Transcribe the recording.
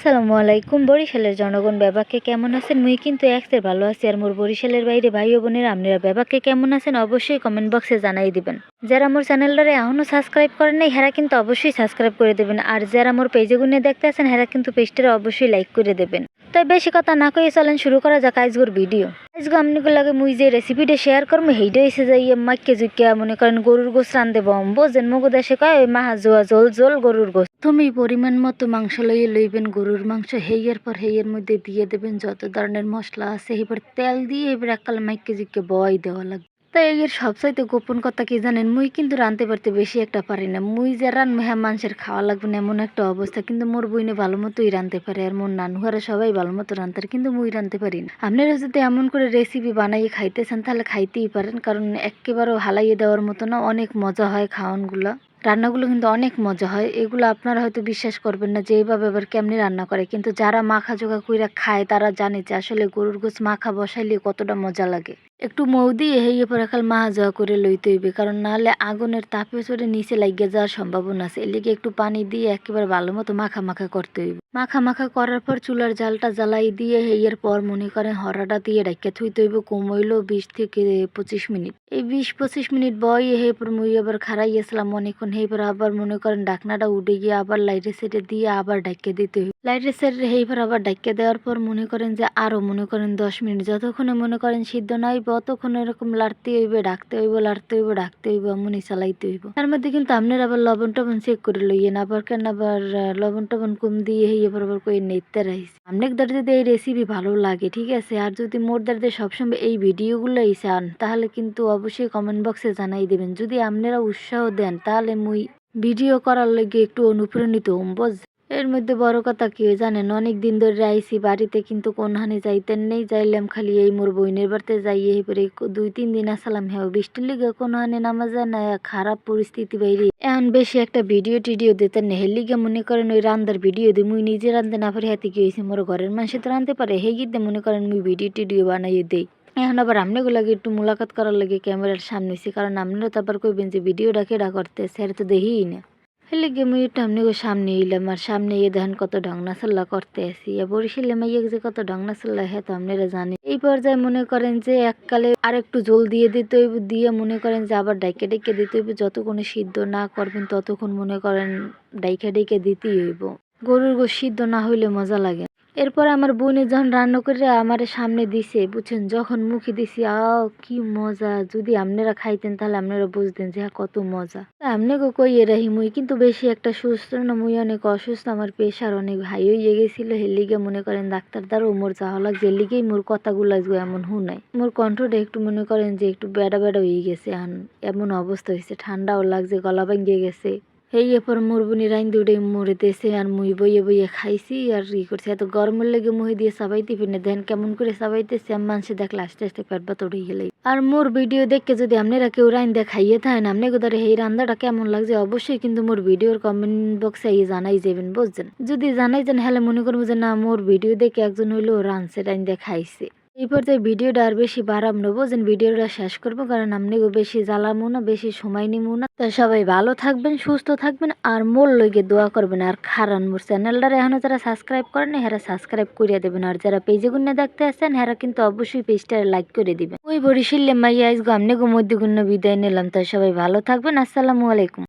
আসসালামু আলাইকুম। বরিশালের জনগণ ব্যাপাকে কেমন আছেন? মুই কিন্তু একসের ভালো আছি। আর মোর বরিশালের বাইরে ভাই ও বোনের, আপনারা ব্যাপাকে কেমন আছেন অবশ্যই কমেন্ট বক্সে জানাই দিবেন। যারা মোর চ্যানেলটারে এখনও সাবস্ক্রাইব করেন নাই, হেরা কিন্তু অবশ্যই সাবস্ক্রাইব করে দেবেন। আর যারা মোর পেজে গুনে দেখতে আছেন, হেরা কিন্তু পেজটারে অবশ্যই লাইক করে দেবেন। তাই বেশি কথা না কয়ে চলেন, শুরু করা যাক আজগুর ভিডিও আজকে আমনিগুলো লাগে মুই যে রেসিপিটা শেয়ার করব সেইটা এসে যাই মাইকে জুকিয়া মনে করেন গরুর গোস রান্ধে বম। বোঝেন মগো দেশে কয় মাহা জোয়া জল জল গরুর গোস তুমি পরিমাণ মতো মাংস লইয়ে লইবেন গরুর মাংস, হেইয়ের পর হেইয়ের মধ্যে দিয়ে দেবেন যত ধরনের মশলা আছে এবার তেল দিয়ে এবার এককাল মাইকে জুকিয়ে বয় দেওয়া লাগবে। তাই এর সবচাইতে গোপন কথা কি জানেন? মুই কিন্তু রাঁধতে পারতে বেশি একটা পারি না। মুই যে রান মেহা মানুষের খাওয়া লাগবে না এমন একটা অবস্থা, কিন্তু মোর বইনে ভালো মতোই রাঁধতে পারে আর মোর নানুহারা সবাই ভালো মতো রাঁধতে কিন্তু মুই রাঁধতে পারি না। আপনারা যদি এমন করে রেসিপি বানাইয়ে খাইতেছেন, তাহলে খাইতেই পারেন, কারণ একেবারেও হালাইয়ে দেওয়ার মতো না, অনেক মজা হয় খাওয়ানগুলো। রান্নাগুলো কিন্তু অনেক মজা হয়, এগুলো আপনারা হয়তো বিশ্বাস করবেন না যে এইভাবে আবার কেমনি রান্না করে, কিন্তু যারা মাখা জোগা কইরা খায়, তারা জানে যে আসলে গরুর গোছ মাখা বসাইলে কতটা মজা লাগে। একটু মৌ দিয়ে হেয়ে পরে খাল যাওয়া করে লইতে হইবে, কারণ নাহলে আগুনের তাপে চড়ে নিচে লাগিয়ে যাওয়ার সম্ভাবনা আছে। এলিগে একটু পানি দিয়ে একেবারে ভালো মতো মাখা মাখা করতে হইবে। মাখা মাখা করার পর চুলার জালটা জ্বালাই দিয়ে হেয়ের পর মনে করেন হরাটা দিয়ে ডাইকা থুইতে হইবে কমইলো বিশ থেকে পঁচিশ মিনিট। এই বিশ পঁচিশ মিনিট বয় হে পর মুই আবার খারাইয়েছিলাম অনেকক্ষণ হেই পর আবার মনে করেন ডাকনাটা উঠে গিয়ে আবার লাইটে সেটে দিয়ে আবার ডাকিয়ে দিতে হইবে। লাইটে সেটে হেই পর আবার ডাইকে দেওয়ার পর মনে করেন যে আরও মনে করেন দশ মিনিট, যতক্ষণে মনে করেন সিদ্ধ নাই অতক্ষণ এরকম লাড়তে হইবে, ডাকতে হইব, লাড়তে হইব, ডাকতে হইব, এমনই চালাইতে হইব। তার মধ্যে কিন্তু আপনার আবার লবণ টবণ চেক করে লইয়েন, আবার কেন আবার লবণ টবণ কম দিয়ে হইয়ে কই নেতে রাইস আপনার দ্বারা যদি এই রেসিপি ভালো লাগে, ঠিক আছে? আর যদি মোর দ্বারা সবসময় এই ভিডিওগুলোই চান, তাহলে কিন্তু অবশ্যই কমেন্ট বক্সে জানাই দেবেন। যদি আপনারা উৎসাহ দেন, তাহলে মুই ভিডিও করার লাগে একটু অনুপ্রাণিত হম এর মধ্যে বড় কথা কি জানেন? অনেক দিন ধরে আইসি বাড়িতে কিন্তু কোন কোনহানে যাইতেন নেই, যাইলাম খালি এই মোর বইনের বাড়িতে যাই, এই পরে দুই, তিন দিন আসলাম। হ্যাঁ বৃষ্টির লিগে কোনহানে নামা যায় না খারাপ পরিস্থিতি বাইরে। এখন বেশি একটা ভিডিও টিডিও দিতেন না, হের লিগে মনে করেন ওই রান্দার ভিডিও দিই মুই নিজে রান্ধতে না পারি, হাতে কি হয়েছে মোর ঘরের মানুষ তো রাঁধতে পারে হে গিয়ে মনে করেন মুই ভিডিও টিডিও বানাইয়ে দেই। এখন আবার আমনেগুলাকে একটু মোলাকাত করার লাগে, ক্যামেরার সামনে কারণ আপনারা তো আবার কইবেন যে ভিডিওটা কেডা করতে স্যার তো দেখিই না। হেলে গে একটু গো সামনে ইলাম আর সামনে ইয়ে দেখেন কত ঢংনা সাল্লা করতে আসি। বরিশালে মাইয়ে যে কত ঢংনা সাল্লা হ্যাঁ তো আপনারা জানি। এই পর্যায়ে মনে করেন যে এককালে আর একটু জল দিয়ে দিতে হইব, দিয়ে মনে করেন যে আবার ডাইকে ডেকে দিতে হইব। যতক্ষণে সিদ্ধ না করবেন, ততক্ষণ মনে করেন ডাইকে ডেকে দিতেই হইব। গরুর গো সিদ্ধ না হইলে মজা লাগে এরপর আমার বোনে যখন রান্না করে আমার সামনে দিছে, বুঝছেন? যখন মুখে দিছি, আও কি মজা। যদি আপনারা খাইতেন তাহলে আপনারা বুঝতেন যে হ্যাঁ কত মজা। আপনাকে কই রাহি মুই কিন্তু বেশি একটা সুস্থ না, মুই অনেক অসুস্থ, আমার প্রেশার অনেক হাই হয়ে গেছিল। হেলিগে মনে করেন ডাক্তার দ্বারা মোর যাওয়া লাগছে। লিগেই মোর কথাগুলো এমন হুনাই মোর কণ্ঠটা একটু মনে করেন যে একটু বেড়া বেড়া হয়ে গেছে। এমন অবস্থা হয়েছে ঠান্ডাও লাগছে, গলা ভাঙ্গিয়ে গেছে। এই এরপর মোর বোনি রাইন দুড়ে মরে দেশে আর মুই বইয়ে বইয়ে খাইছি আর ই করছি। এত গরমের লেগে মুহি দিয়ে সাবাইতে ফিনে দেন কেমন করে সাবাইতেছে, আমি মানুষে দেখলে আস্তে আস্তে পেট বা তোড়ে গেলে। আর মোর ভিডিও দেখে যদি আপনারা কেউ রাইন দিয়ে খাইয়ে থাকেন আপনি কোথায় এই রান্নাটা কেমন লাগছে অবশ্যই কিন্তু মোর ভিডিওর কমেন্ট বক্সে এই জানাই যাবেন, বুঝছেন? যদি জানাই যান, হলে মনে করব যে না, মোর ভিডিও দেখে একজন হইল রানছে রাইন দিয়ে খাইছে। এই পর্যায়ে ভিডিওটা আর বেশি বাড়াম না বুঝেন ভিডিওটা শেষ করব, কারণ আপনি বেশি জ্বালামো না, বেশি সময় নিমো না। তো সবাই ভালো থাকবেন, সুস্থ থাকবেন, আর মোর লইগে দোয়া করবেন, আর খারান মোর চ্যানেলটারে এখনও যারা সাবস্ক্রাইব করেন হেরা সাবস্ক্রাইব করিয়া দেবেন, আর যারা পেজে গুন্নে দেখতে আসেন হেরা কিন্তু অবশ্যই পেজটা লাইক করে দিবেন। ওই বরিশিল্লে মাইয়া আইস গো আমনে গো মধ্যে গুণ্য বিদায় নিলাম তাই সবাই ভালো থাকবেন, আসসালামু আলাইকুম।